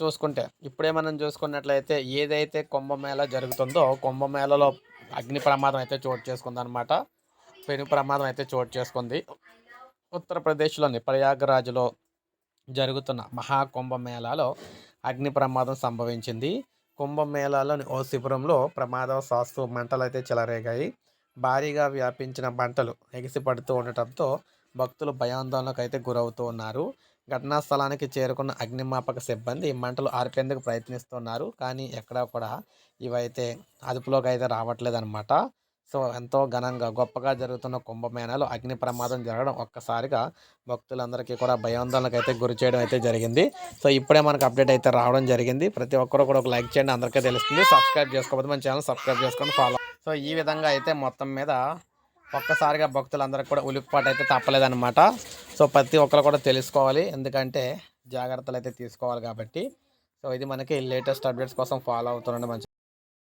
చూసుకుంటే ఇప్పుడే మనం చూసుకున్నట్లయితే ఏదైతే కుంభమేళ జరుగుతుందో కుంభమేళలో అగ్ని ప్రమాదం అయితే చోటు చేసుకుంది అనమాట పెను ప్రమాదం అయితే చోటు చేసుకుంది. ఉత్తరప్రదేశ్లోని ప్రయాగరాజ్లో జరుగుతున్న మహాకుంభమేళాలో అగ్ని ప్రమాదం సంభవించింది. కుంభమేళాలోని ఓ శిబిరంలో ప్రమాదవశాస్తు మంటలు అయితే చెలరేగాయి. భారీగా వ్యాపించిన మంటలు ఎగిసిపడుతూ ఉండటంతో భక్తులు భయాందోళనకు అయితే గురవుతూ ఉన్నారు. ఘటనా స్థలానికి చేరుకున్న అగ్నిమాపక సిబ్బంది మంటలు ఆర్పేందుకు ప్రయత్నిస్తున్నారు. కానీ ఎక్కడా కూడా ఇవైతే అదుపులోకి అయితే రావట్లేదు అనమాట సో ఎంతో ఘనంగా గొప్పగా జరుగుతున్న కుంభమేళాలో అగ్ని ప్రమాదం జరగడం ఒక్కసారిగా భక్తులందరికీ కూడా భయాందోళనకు అయితే గురి చేయడం అయితే జరిగింది. సో ఇప్పుడే మనకు అప్డేట్ అయితే రావడం జరిగింది. ప్రతి ఒక్కరు కూడా ఒక లైక్ చేయండి. అందరికీ తెలుస్తుంది. సబ్స్క్రైబ్ చేసుకోకపోతే మన ఛానల్ సబ్స్క్రైబ్ చేసుకొని ఫాలో సో ఈ విధంగా అయితే మొత్తం మీద ఒక్కసారిగా భక్తులందరికీ కూడా ఉలిక్పాటు అయితే తప్పలేదన్నమాట. సో ప్రతి ఒక్కరు కూడా తెలుసుకోవాలి. ఎందుకంటే జాగ్రత్తలు అయితే తీసుకోవాలి కాబట్టి. సో ఇది మనకి లేటెస్ట్ అప్డేట్స్ కోసం ఫాలో అవుతుండండి మంచి